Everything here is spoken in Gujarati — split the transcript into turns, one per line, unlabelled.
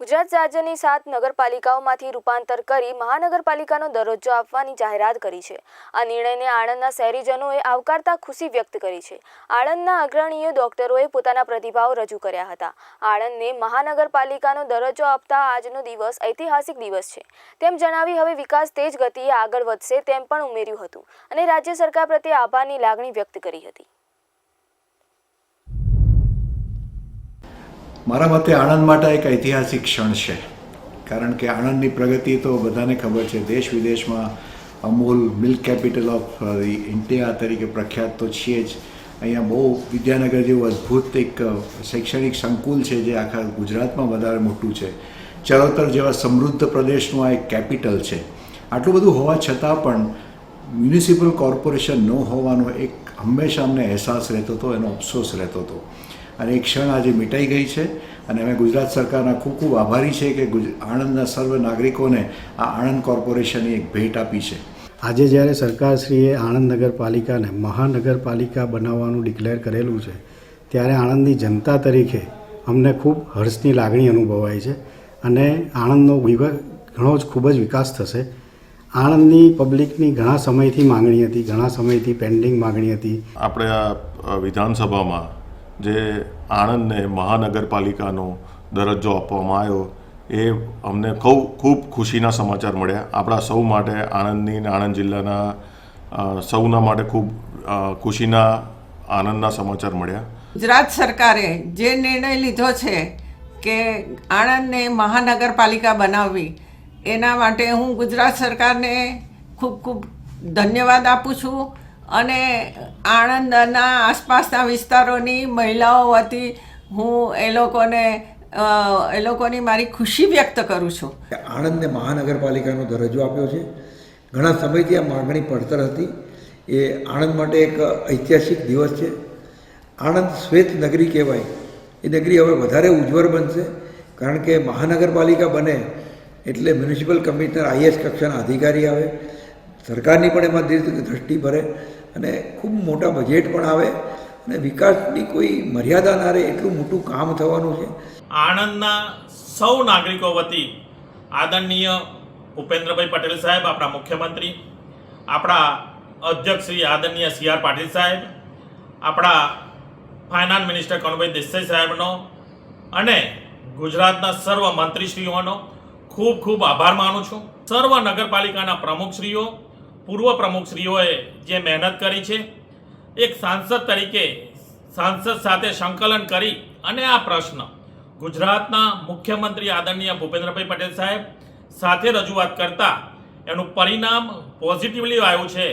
ગુજરાત રાજ્યની સાત નગરપાલિકાઓમાંથી રૂપાંતર કરી મહાનગરપાલિકાનો દરજ્જો આપવાની જાહેરાત કરી છે. આ નિર્ણયને આણંદના શહેરીજનોએ આવકારતા ખુશી વ્યક્ત કરી છે. આણંદના અગ્રણીય ડોક્ટરોએ પોતાના પ્રતિભાવ રજૂ કર્યા હતા. આણંદને મહાનગરપાલિકાનો દરજ્જો આપતા આજનો દિવસ ઐતિહાસિક દિવસ છે. તેમ જણાવી હવે વિકાસ તેજ ગતિએ આગળ વધશે તેમ પણ ઉમેર્યું હતું અને રાજ્ય સરકાર પ્રત્યે આભારની લાગણી વ્યક્ત કરી હતી.
મારા મતે આણંદ માટે એક ઐતિહાસિક ક્ષણ છે. કારણ કે આણંદની પ્રગતિ તો બધાને ખબર છે. દેશ વિદેશમાં Amul milk capital of India તરીકે પ્રખ્યાત તો છીએ જ. અહીંયા બહુ વિદ્યાનગર જેવું અદ્ભુત એક શૈક્ષણિક સંકુલ છે જે આખા ગુજરાતમાં વધારે મોટું છે. ચરોતર જેવા સમૃદ્ધ પ્રદેશનું આ એક કેપિટલ છે. આટલું બધું હોવા છતાં પણ મ્યુનિસિપલ કોર્પોરેશન ન હોવાનો એક હંમેશા અમને અહેસાસ રહેતો હતો, એનો અફસોસ રહેતો હતો. અને એ ક્ષણ આજે મિટાઈ ગઈ છે. અને અમે ગુજરાત સરકારના ખૂબ ખૂબ આભારી છે કે ગુજ- આણંદના સર્વ નાગરિકોને આ આણંદ કોર્પોરેશનની એક ભેટ આપી છે.
આજે જ્યારે સરકારશ્રીએ આણંદ નગરપાલિકાને મહાનગરપાલિકા બનાવવાનું ડિક્લેર કરેલું છે ત્યારે આણંદની જનતા તરીકે અમને ખૂબ હર્ષની લાગણી અનુભવાય છે અને આણંદનો વિભાગ ઘણો જ ખૂબ જ વિકાસ થશે. આણંદની પબ્લિકની ઘણા સમયથી માંગણી હતી ઘણા સમયથી પેન્ડિંગ માંગણી હતી.
આપણે આ વિધાનસભામાં જે આણંદને મહાનગરપાલિકાનો દરજ્જો આપવામાં આવ્યો, એ અમને ખૂબ ખૂબ ખુશીના સમાચાર મળ્યા. આપણા સૌ માટે આણંદની આણંદ જિલ્લાના સૌના માટે ખૂબ ખુશીના, આનંદના સમાચાર મળ્યા.
ગુજરાત સરકારે જે નિર્ણય લીધો છે કે આણંદને મહાનગરપાલિકા બનાવવી, એના માટે હું ગુજરાત સરકારને ખૂબ ખૂબ ધન્યવાદ આપું છું. અને આણંદના આસપાસના વિસ્તારોની મહિલાઓ વતી હું એ લોકોને એ લોકોની મારી ખુશી વ્યક્ત કરું છું.
આણંદને મહાનગરપાલિકાનો દરજ્જો આપ્યો છે. ઘણા સમયથી આ માગણી પડતર હતી. એ આણંદ માટે એક ઐતિહાસિક દિવસ છે. આણંદ શ્વેત નગરી કહેવાય. એ નગરી હવે વધારે ઉજ્જવળ બનશે કારણ કે મહાનગરપાલિકા બને એટલે મ્યુનિસિપલ કમિશનર આઈએસ કક્ષાના અધિકારી આવે. સરકારની પણ એમાં દ્રષ્ટિ ભરે અને ખૂબ મોટા બજેટ પણ આવે અને વિકાસની કોઈ મર્યાદા ના રહે એટલું મોટું કામ થવાનું છે.
આણંદના સૌ નાગરિકો વતી આદરણીય ભૂપેન્દ્રભાઈ પટેલ સાહેબ, આપણા મુખ્યમંત્રી, આપણા અધ્યક્ષ શ્રી આદરણીય સી આર પાટીલ સાહેબ, આપણા ફાઇનાન્સ મિનિસ્ટર કનુભાઈ દેસાઈ સાહેબનો અને ગુજરાતના સર્વ મંત્રીશ્રીઓનો ખૂબ ખૂબ આભાર માનું છું. સર્વ નગરપાલિકાના પ્રમુખશ્રીઓ પૂર્વ પ્રમુખશ્રીઓએ જે મહેનત કરી છે, એક સાંસદ તરીકે સાંસદ સાથે સંકલન કરી અને આ પ્રશ્ન ગુજરાતના મુખ્યમંત્રી આદરણીય ભૂપેન્દ્રભાઈ પટેલ સાહેબ સાથે રજૂઆત કરતા એનું પરિણામ પોઝિટિવલી આવ્યું છે.